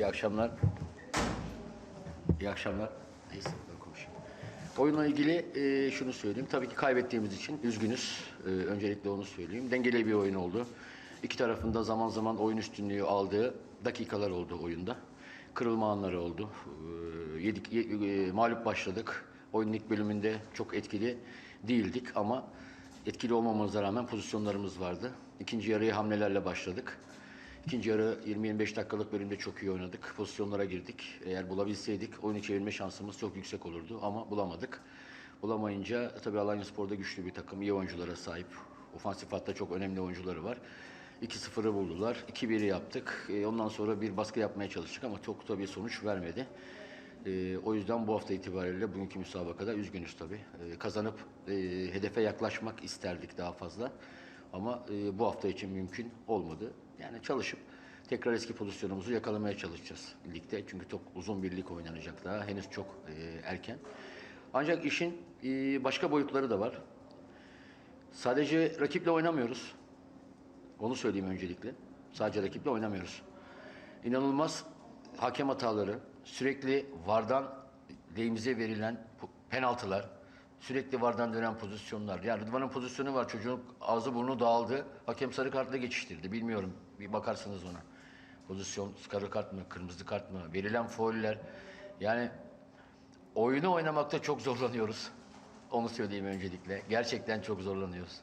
İyi akşamlar. İyi akşamlar. Neyse ben konuşayım. Oyunla ilgili e, şunu söyleyeyim. Tabii ki kaybettiğimiz için üzgünüz. E, öncelikle onu söyleyeyim. Dengeli bir oyun oldu. İki tarafında zaman zaman oyun üstünlüğü aldığı dakikalar oldu oyunda. Kırılma anları oldu. E, yedik, ye- e, mağlup başladık. Oyunun ilk bölümünde çok etkili değildik ama etkili olmamamıza rağmen pozisyonlarımız vardı. İkinci yarıya hamlelerle başladık. İkinci yarı 20-25 dakikalık bölümde çok iyi oynadık. Pozisyonlara girdik. Eğer bulabilseydik oyunu çevirme şansımız çok yüksek olurdu ama bulamadık. Bulamayınca tabii Alanya Spor'da güçlü bir takım, iyi oyunculara sahip. Ofansif hatta çok önemli oyuncuları var. 2-0'ı buldular. 2-1'i yaptık. E, Ondan sonra bir baskı yapmaya çalıştık ama çok tabii sonuç vermedi. E, o yüzden bu hafta itibariyle bugünkü müsabakada üzgünüz tabii. E, kazanıp hedefe yaklaşmak isterdik daha fazla. Ama bu hafta için mümkün olmadı. Yani çalışıp tekrar eski pozisyonumuzu yakalamaya çalışacağız ligde. Çünkü çok uzun bir lig oynanacak daha. Henüz çok e, erken. Ancak işin e, başka boyutları da var. Sadece rakiple oynamıyoruz. Onu söyleyeyim öncelikle. Sadece rakiple oynamıyoruz. İnanılmaz hakem hataları, sürekli VAR'dan lehimize verilen penaltılar, sürekli VAR'dan dönen pozisyonlar. Yani Rıdvan'ın pozisyonu var, çocuğun ağzı burnu dağıldı. Hakem sarı kartla geçiştirdi. Bilmiyorum, bir bakarsınız ona. Pozisyon sarı kart mı, kırmızı kart mı, verilen fauller. Yani oyunu oynamakta çok zorlanıyoruz. Onu söyleyeyim öncelikle. Gerçekten çok zorlanıyoruz.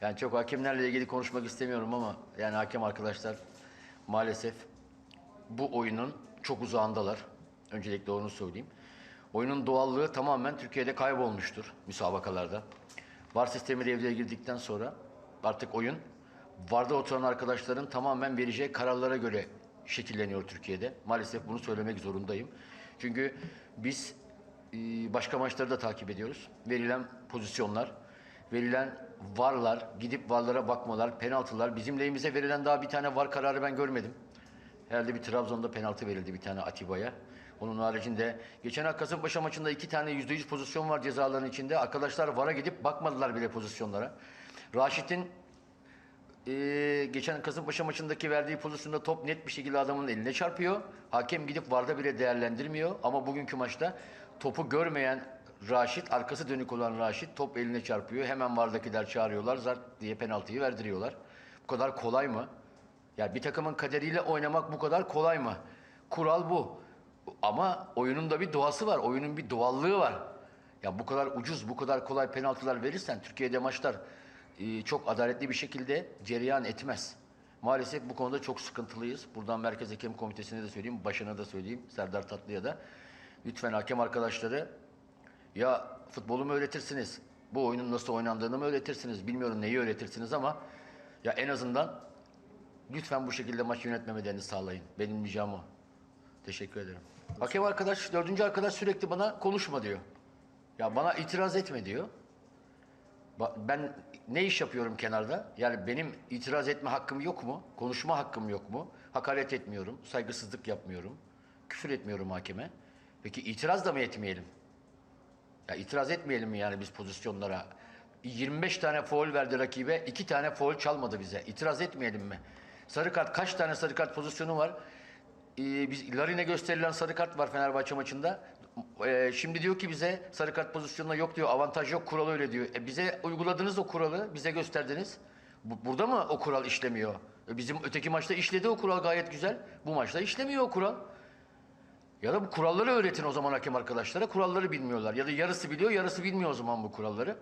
Yani çok hakemlerle ilgili konuşmak istemiyorum ama yani hakem arkadaşlar maalesef bu oyunun çok uzağındalar. Öncelikle onu söyleyeyim. Oyunun doğallığı tamamen Türkiye'de kaybolmuştur müsabakalarda. VAR sistemi devreye girdikten sonra artık oyun VAR'da oturan arkadaşların tamamen vereceği kararlara göre şekilleniyor Türkiye'de. Maalesef bunu söylemek zorundayım. Çünkü biz e, başka maçları da takip ediyoruz. Verilen pozisyonlar, verilen varlar, gidip varlara bakmalar, penaltılar. Bizim lehimize verilen daha bir tane var kararı ben görmedim. Herhalde bir Trabzon'da penaltı verildi bir tane Atiba'ya. Onun haricinde geçen hafta Kasımpaşa maçında iki tane yüzde yüz pozisyon var cezaların içinde. Arkadaşlar VAR'a gidip bakmadılar bile pozisyonlara. Raşit'in ee, geçen Kasımpaşa maçındaki verdiği pozisyonda top net bir şekilde adamın eline çarpıyor. Hakem gidip VAR'da bile değerlendirmiyor. Ama bugünkü maçta topu görmeyen Raşit, arkası dönük olan Raşit top eline çarpıyor. Hemen VAR'dakiler çağırıyorlar. Zart diye penaltıyı verdiriyorlar. Bu kadar kolay mı? Ya bir takımın kaderiyle oynamak bu kadar kolay mı? Kural bu. Ama oyunun da bir doğası var. Oyunun bir doğallığı var. Ya bu kadar ucuz, bu kadar kolay penaltılar verirsen Türkiye'de maçlar e, çok adaletli bir şekilde cereyan etmez. Maalesef bu konuda çok sıkıntılıyız. Buradan Merkez Hakem Komitesi'ne de söyleyeyim, başına da söyleyeyim, Serdar Tatlı'ya da. Lütfen hakem arkadaşları ya futbolu mu öğretirsiniz? Bu oyunun nasıl oynandığını mı öğretirsiniz? Bilmiyorum neyi öğretirsiniz ama ya en azından lütfen bu şekilde maç yönetmemelerini sağlayın. Benim ricam o. Teşekkür ederim. Hakem arkadaş, dördüncü arkadaş sürekli bana konuşma diyor. Ya bana itiraz etme diyor. Ben ne iş yapıyorum kenarda? Yani benim itiraz etme hakkım yok mu? Konuşma hakkım yok mu? Hakaret etmiyorum, saygısızlık yapmıyorum, küfür etmiyorum hakeme. Peki itiraz da mı etmeyelim? Ya itiraz etmeyelim mi yani biz pozisyonlara? 25 tane foul verdi rakibe, 2 tane foul çalmadı bize. İtiraz etmeyelim mi? Sarı kart, kaç tane sarı kart pozisyonu var? Ee, biz Larin'e gösterilen sarı kart var Fenerbahçe maçında. Ee, şimdi diyor ki bize sarı kart pozisyonunda yok diyor. Avantaj yok kuralı öyle diyor. E, bize uyguladınız o kuralı. Bize gösterdiniz. Bu- burada mı o kural işlemiyor? E, bizim öteki maçta işledi o kural gayet güzel. Bu maçta işlemiyor o kural. Ya da bu kuralları öğretin o zaman hakem arkadaşlara. Kuralları bilmiyorlar. Ya da yarısı biliyor, yarısı bilmiyor o zaman bu kuralları.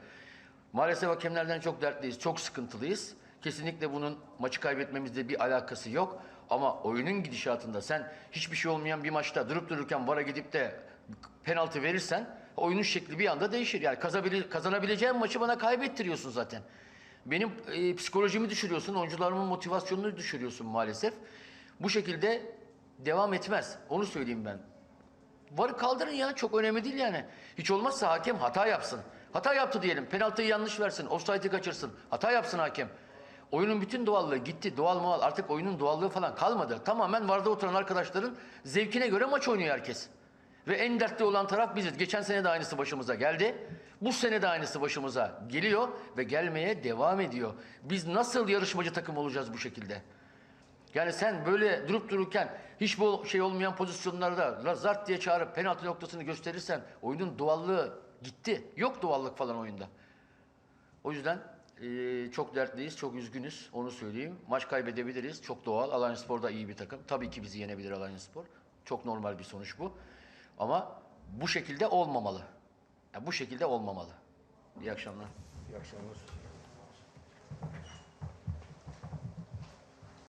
Maalesef hakemlerden çok dertliyiz, çok sıkıntılıyız. Kesinlikle bunun maçı kaybetmemizle bir alakası yok. Ama oyunun gidişatında sen hiçbir şey olmayan bir maçta durup dururken VAR'a gidip de penaltı verirsen oyunun şekli bir anda değişir. Yani kazanabileceğin maçı bana kaybettiriyorsun zaten. Benim e, psikolojimi düşürüyorsun, oyuncularımın motivasyonunu düşürüyorsun maalesef. Bu şekilde devam etmez. Onu söyleyeyim ben. Varı kaldırın ya çok önemli değil yani. Hiç olmazsa hakem hata yapsın. Hata yaptı diyelim. Penaltıyı yanlış versin. Offside'i kaçırsın. Hata yapsın hakem. Oyunun bütün doğallığı gitti. Doğal mual artık oyunun doğallığı falan kalmadı. Tamamen varda oturan arkadaşların zevkine göre maç oynuyor herkes. Ve en dertli olan taraf biziz. Geçen sene de aynısı başımıza geldi. Bu sene de aynısı başımıza geliyor ve gelmeye devam ediyor. Biz nasıl yarışmacı takım olacağız bu şekilde? Yani sen böyle durup dururken hiç bu şey olmayan pozisyonlarda la zart diye çağırıp penaltı noktasını gösterirsen oyunun doğallığı gitti. Yok doğallık falan oyunda. O yüzden eee, çok dertliyiz, çok üzgünüz. Onu söyleyeyim. Maç kaybedebiliriz. Çok doğal. Alanyaspor da iyi bir takım. Tabii ki bizi yenebilir Alanyaspor. Çok normal bir sonuç bu. Ama bu şekilde olmamalı. Yani bu şekilde olmamalı. İyi akşamlar. İyi akşamlar.